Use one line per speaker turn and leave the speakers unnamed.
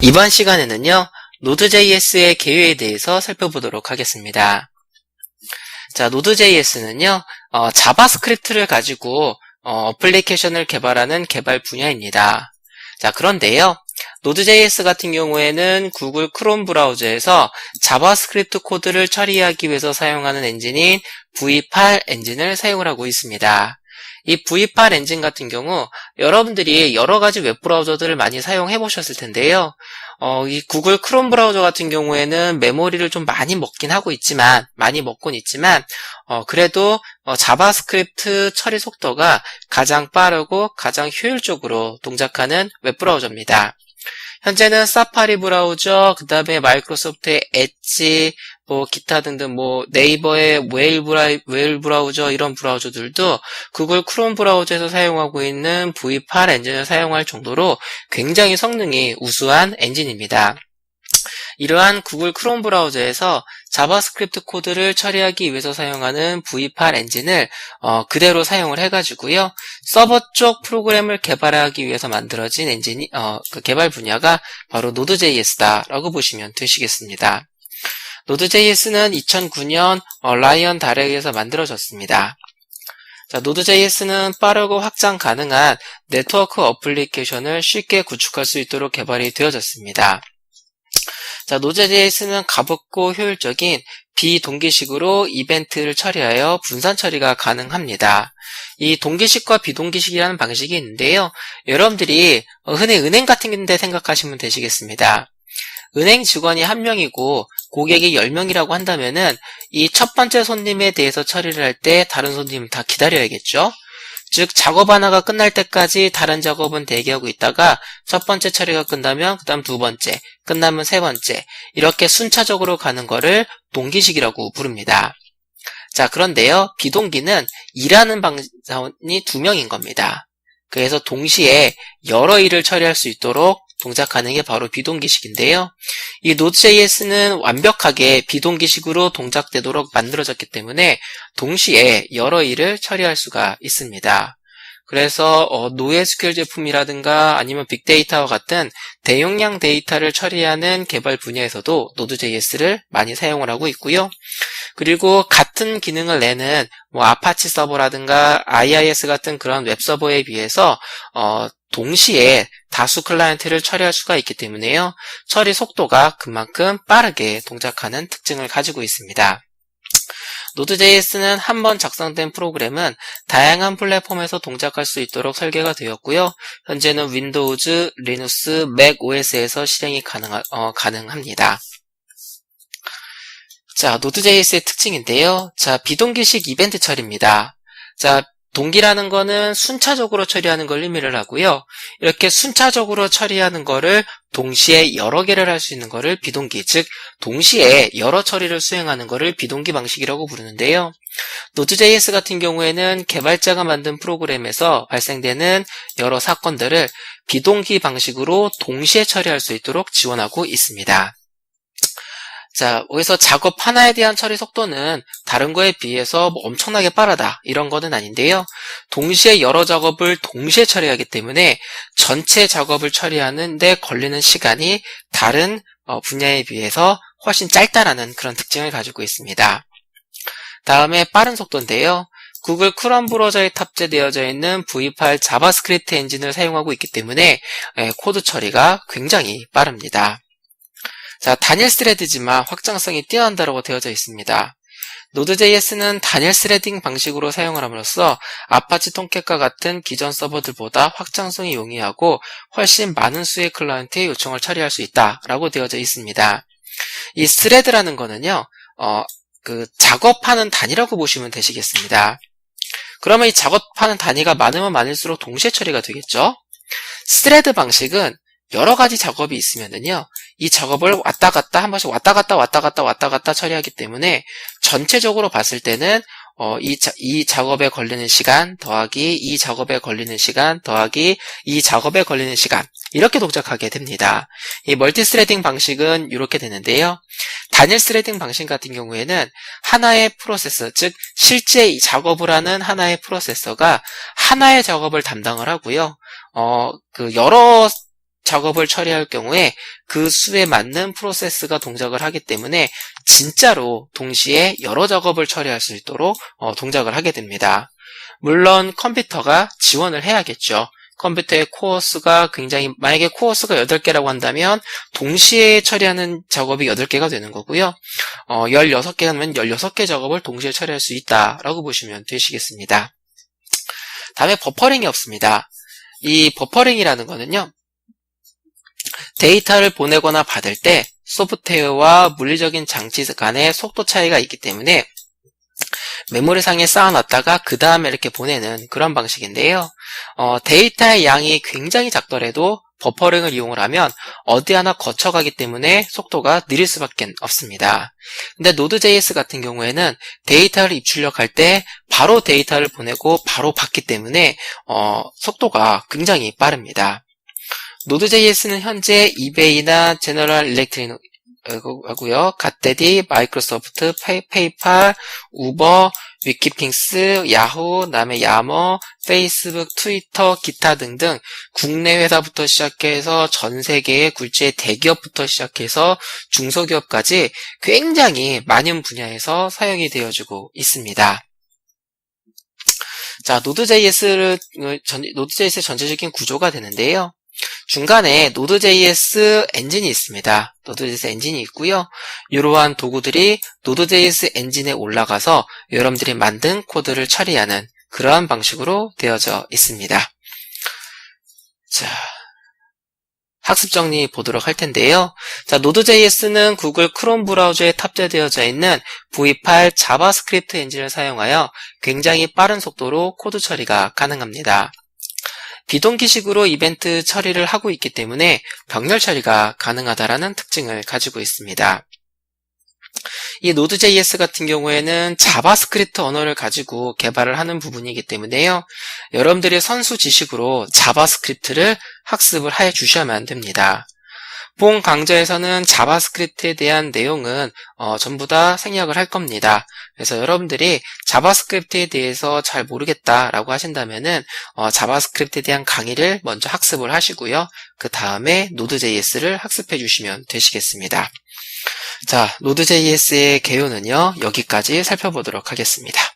이번 시간에는요, Node.js의 개요에 대해서 살펴보도록 하겠습니다. 자, Node.js는요, 어, 자바스크립트를 가지고 어, 어플리케이션을 개발하는 개발 분야입니다. 자, 그런데요, Node.js 같은 경우에는 구글 크롬 브라우저에서 자바스크립트 코드를 처리하기 위해서 사용하는 엔진인 V8 엔진을 사용을 하고 있습니다. 이 V8 엔진 같은 경우 여러분들이 여러 가지 웹 브라우저들을 많이 사용해 보셨을 텐데요. 어, 이 구글 크롬 브라우저 같은 경우에는 메모리를 좀 많이 먹긴 하고 있지만, 많이 먹곤 있지만, 어, 그래도 어, 자바스크립트 처리 속도가 가장 빠르고 가장 효율적으로 동작하는 웹 브라우저입니다. 현재는 사파리 브라우저, 그 다음에 마이크로소프트의 엣지, 뭐 기타 등등 뭐 네이버의 웨일, 브라이, 웨일 브라우저 이런 브라우저들도 구글 크롬 브라우저에서 사용하고 있는 V8 엔진을 사용할 정도로 굉장히 성능이 우수한 엔진입니다. 이러한 구글 크롬 브라우저에서 자바스크립트 코드를 처리하기 위해서 사용하는 V8 엔진을 어, 그대로 사용을 해가지고요. 서버 쪽 프로그램을 개발하기 위해서 만들어진 엔진이 어, 그 개발 분야가 바로 Node.js다라고 보시면 되시겠습니다. Node.js는 2009년 어, 라이언 다렉에서 만들어졌습니다. 자, Node.js는 빠르고 확장 가능한 네트워크 어플리케이션을 쉽게 구축할 수 있도록 개발이 되어졌습니다. 자, Node.js는 가볍고 효율적인 비동기식으로 이벤트를 처리하여 분산 처리가 가능합니다. 이 동기식과 비동기식이라는 방식이 있는데요. 여러분들이 흔히 은행 같은 데 생각하시면 되시겠습니다. 은행 직원이 한 명이고 고객이 10명이라고 한다면은 이 첫 번째 손님에 대해서 처리를 할 때 다른 손님은 다 기다려야겠죠? 즉 작업 하나가 끝날 때까지 다른 작업은 대기하고 있다가 첫 번째 처리가 끝나면 그 다음 두 번째, 끝나면 세 번째 이렇게 순차적으로 가는 거를 동기식이라고 부릅니다. 자 그런데요 비동기는 일하는 방사원이 두 명인 겁니다. 그래서 동시에 여러 일을 처리할 수 있도록 동작하는 게 바로 비동기식인데요. 이 Node.js는 완벽하게 비동기식으로 동작되도록 만들어졌기 때문에 동시에 여러 일을 처리할 수가 있습니다. 그래서 어, NoSQL 제품이라든가 아니면 빅데이터와 같은 대용량 데이터를 처리하는 개발 분야에서도 Node.js를 많이 사용을 하고 있고요. 그리고 같은 기능을 내는 뭐 아파치 서버라든가 IIS 같은 그런 웹 서버에 비해서 어, 동시에 다수 클라이언트를 처리할 수가 있기 때문에요. 처리 속도가 그만큼 빠르게 동작하는 특징을 가지고 있습니다. Node.js는 한 번 작성된 프로그램은 다양한 플랫폼에서 동작할 수 있도록 설계가 되었고요. 현재는 윈도우즈, 리눅스, 맥 OS에서 실행이 가능하, 어, 가능합니다. 자, Node.js의 특징인데요. 자, 비동기식 이벤트 처리입니다. 자, 동기라는 거는 순차적으로 처리하는 걸 의미를 하고요. 이렇게 순차적으로 처리하는 거를 동시에 여러 개를 할 수 있는 거를 비동기, 즉 동시에 여러 처리를 수행하는 거를 비동기 방식이라고 부르는데요. Node.js 같은 경우에는 개발자가 만든 프로그램에서 발생되는 여러 사건들을 비동기 방식으로 동시에 처리할 수 있도록 지원하고 있습니다. 자, 여기서 작업 하나에 대한 처리 속도는 다른 거에 비해서 뭐 엄청나게 빠르다 이런 거는 아닌데요. 동시에 여러 작업을 동시에 처리하기 때문에 전체 작업을 처리하는 데 걸리는 시간이 다른 어, 분야에 비해서 훨씬 짧다라는 그런 특징을 가지고 있습니다. 다음에 빠른 속도인데요. 구글 크롬 브라우저에 탑재되어져 있는 V8 자바스크립트 엔진을 사용하고 있기 때문에 예, 코드 처리가 굉장히 빠릅니다. 자, 단일 스레드지만 확장성이 뛰어난다고 되어져 있습니다. Node.js는 단일 스레딩 방식으로 사용을 함으로써 아파치 통캣과 같은 기존 서버들보다 확장성이 용이하고 훨씬 많은 수의 클라이언트의 요청을 처리할 수 있다라고 되어져 있습니다. 이 스레드라는 거는요, 어, 그 작업하는 단위라고 보시면 되시겠습니다. 그러면 이 작업하는 단위가 많으면 많을수록 동시에 처리가 되겠죠? 스레드 방식은 여러 가지 작업이 있으면은요, 이 작업을 왔다 갔다 한 번씩 왔다 갔다 왔다 갔다 왔다 갔다 처리하기 때문에 전체적으로 봤을 때는 어, 이, 자, 이 작업에 걸리는 시간 더하기 이 작업에 걸리는 시간 더하기 이 작업에 걸리는 시간 이렇게 동작하게 됩니다. 이 멀티 스레딩 방식은 이렇게 되는데요. 단일 스레딩 방식 같은 경우에는 하나의 프로세서, 즉 실제 이 작업을 하는 하나의 프로세서가 하나의 작업을 담당을 하고요. 어, 그 여러 작업을 처리할 경우에 그 수에 맞는 프로세스가 동작을 하기 때문에 진짜로 동시에 여러 작업을 처리할 수 있도록 어, 동작을 하게 됩니다. 물론 컴퓨터가 지원을 해야겠죠. 컴퓨터의 코어 수가 굉장히 만약에 코어 수가 8개라고 한다면 동시에 처리하는 작업이 8개가 되는 거고요. 어, 16개면 16개 작업을 동시에 처리할 수 있다라고 보시면 되시겠습니다. 다음에 버퍼링이 없습니다. 이 버퍼링이라는 거는요. 데이터를 보내거나 받을 때 소프트웨어와 물리적인 장치 간의 속도 차이가 있기 때문에 메모리상에 쌓아놨다가 그 다음에 이렇게 보내는 그런 방식인데요. 어, 데이터의 양이 굉장히 작더라도 버퍼링을 이용을 하면 어디 하나 거쳐가기 때문에 속도가 느릴 수밖에 없습니다. 근데 Node.js 같은 경우에는 데이터를 입출력할 때 바로 데이터를 보내고 바로 받기 때문에 어, 속도가 굉장히 빠릅니다. Node.js는 현재 이베이나 제너럴 일렉트릭 하고요. 갓데디, 마이크로소프트, 페이, 팔 우버, 위키핑스, 야후, 다음에 야머, 페이스북, 트위터, 기타 등등 국내 회사부터 시작해서 전 세계의 굴지의 대기업부터 시작해서 중소기업까지 굉장히 많은 분야에서 사용이 되어지고 있습니다. 자, 노드.js를, 노드.js의 전체적인 구조가 되는데요. 중간에 Node.js 엔진이 있습니다. Node.js 엔진이 있고요. 이러한 도구들이 Node.js 엔진에 올라가서 여러분들이 만든 코드를 처리하는 그러한 방식으로 되어져 있습니다. 자, 학습 정리 보도록 할 텐데요. 자, Node.js는 구글 크롬 브라우저에 탑재되어져 있는 V8 자바스크립트 엔진을 사용하여 굉장히 빠른 속도로 코드 처리가 가능합니다. 비동기식으로 이벤트 처리를 하고 있기 때문에 병렬 처리가 가능하다라는 특징을 가지고 있습니다. 이 Node.js 같은 경우에는 자바스크립트 언어를 가지고 개발을 하는 부분이기 때문에요. 여러분들이 선수 지식으로 자바스크립트를 학습을 해 주셔야만 됩니다. 본 강좌에서는 자바스크립트에 대한 내용은 어, 전부 다 생략을 할 겁니다. 그래서 여러분들이 자바스크립트에 대해서 잘 모르겠다라고 하신다면은 어, 자바스크립트에 대한 강의를 먼저 학습을 하시고요. 그 다음에 노드.js를 학습해 주시면 되시겠습니다. 자, 노드.js의 개요는요, 여기까지 살펴보도록 하겠습니다.